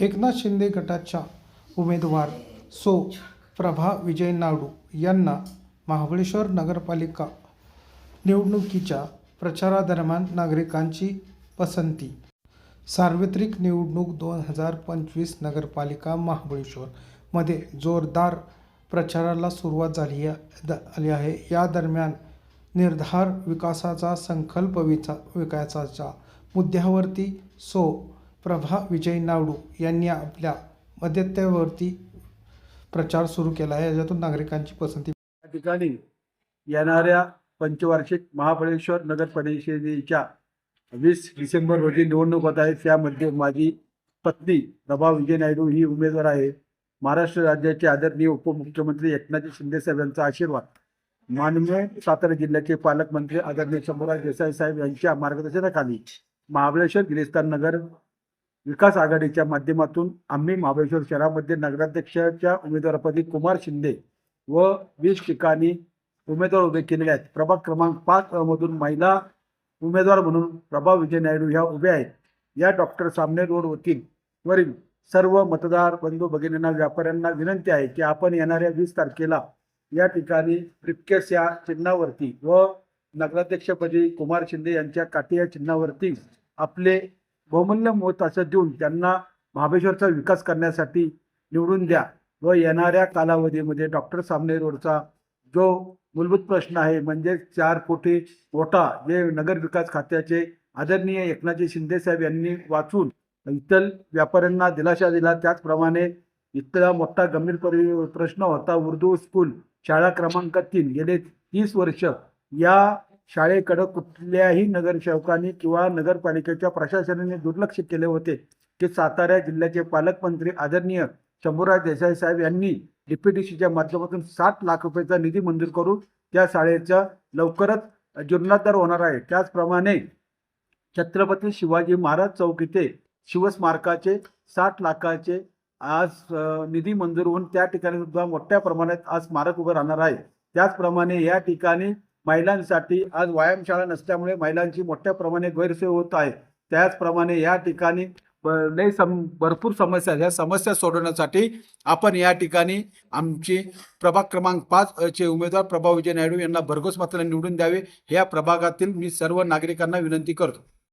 एकनाथ शिंदे गटाच्या उमेदवार सो. प्रभा विजय नाडू यांना महाबळेश्वर नगरपालिका निवडणुकीच्या प्रचारादरम्यान नागरिकांची पसंती. सार्वत्रिक निवडणूक दोन हजार पंचवीस नगरपालिका महाबळेश्वरमध्ये जोरदार प्रचाराला सुरुवात झाली द- आली आहे. या दरम्यान निर्धार विकासाचा संकल्प विचा विकासाच्या मुद्द्यावरती सो. प्रभा विजय नायडू यांनी आपल्या मध्यत्यावरती प्रचार सुरू केला आहे. याच्यातून नागरिकांची पसंती या ठिकाणी येणाऱ्या पंचवार्षिक महाबळेश्वर नगर परिषदेच्या वीस डिसेंबर रोजी निवडणूक होत आहे. त्यामध्ये माझी पत्नी प्रभा विजय नायडू ही उमेदवार आहे. महाराष्ट्र राज्याचे आदरणीय उपमुख्यमंत्री एकनाथ शिंदे साहेब यांचा आशीर्वाद. माननीय सातारा जिल्ह्याचे पालकमंत्री आदरणीय शंभूराज देसाई साहेब यांच्या मार्गदर्शनाखाली महाबळेश्वर गिरिस्तान नगर विकास आघाडीच्या माध्यमातून आम्ही महाबळेश्वर शहरामध्ये नगराध्यक्षाच्या उमेदवारपदी कुमार शिंदे व वीस ठिकाणी उमेदवार उभे केलेले आहेत. प्रभाग क्रमांक पाच मधून महिला उमेदवार म्हणून प्रभा विजय नायडू ह्या उभ्या आहेत. या डॉक्टर सामने रोड वकील वरील सर्व मतदार बंधू भगिनींना व्यापाऱ्यांना विनंती आहे की आपण येणाऱ्या वीस तारखेला या ठिकाणी ब्रिपकेस या चिन्हावरती व नगराध्यक्षपदी कुमार शिंदे यांच्या काठी या चिन्हावरती आपले बहुमूल्य मत असं देऊन त्यांना महाबळेश्वरचा विकास करण्यासाठी निवडून द्या व येणाऱ्या कालावधीमध्ये डॉक्टर सामने रोडचा जो मूलभूत प्रश्न आहे म्हणजे चार कोटी मोठा जे नगर विकास खात्याचे आदरणीय एकनाथजी शिंदे साहेब यांनी वाचून इतर व्यापाऱ्यांना दिलाशा दिला. त्याचप्रमाणे इतका मोठा गंभीर परि प्रश्न होता. उर्दू स्कूल शाळा क्रमांक तीन गेले तीस वर्ष या शाळेकडं कुठल्याही नगरसेवकांनी किंवा नगरपालिकेच्या प्रशासनाने दुर्लक्ष केले होते. की सातारा जिल्ह्याचे पालकमंत्री आदरणीय शंभूराज देसाई साहेब यांनी डीपीडीसीच्या माध्यमातून सात लाख रुपयाचा निधी मंजूर करून त्या शाळेचा लवकरच जीर्णोद्धार होणार आहे. त्याचप्रमाणे छत्रपती शिवाजी महाराज चौक इथे शिवस्मारकाचे साठ लाखाचे आज निधी मंजूर होऊन त्या ठिकाणी सुद्धा मोठ्या प्रमाणात आज स्मारक उभं राहणार आहे. त्याचप्रमाणे या ठिकाणी महिलांसाठी आज व्यायामशाळा नसल्यामुळे महिलांची मोठ्या प्रमाणे गैरसोय होत आहे. त्याचप्रमाणे या ठिकाणी लय सम भरपूर समस्या आहेत. या समस्या सोडवण्यासाठी आपण या ठिकाणी आमची प्रभाग क्रमांक पाच चे उमेदवार प्रभा विजय नायडू यांना भरघोस मात्र निवडून द्यावे. या प्रभागातील मी सर्व नागरिकांना विनंती करतो.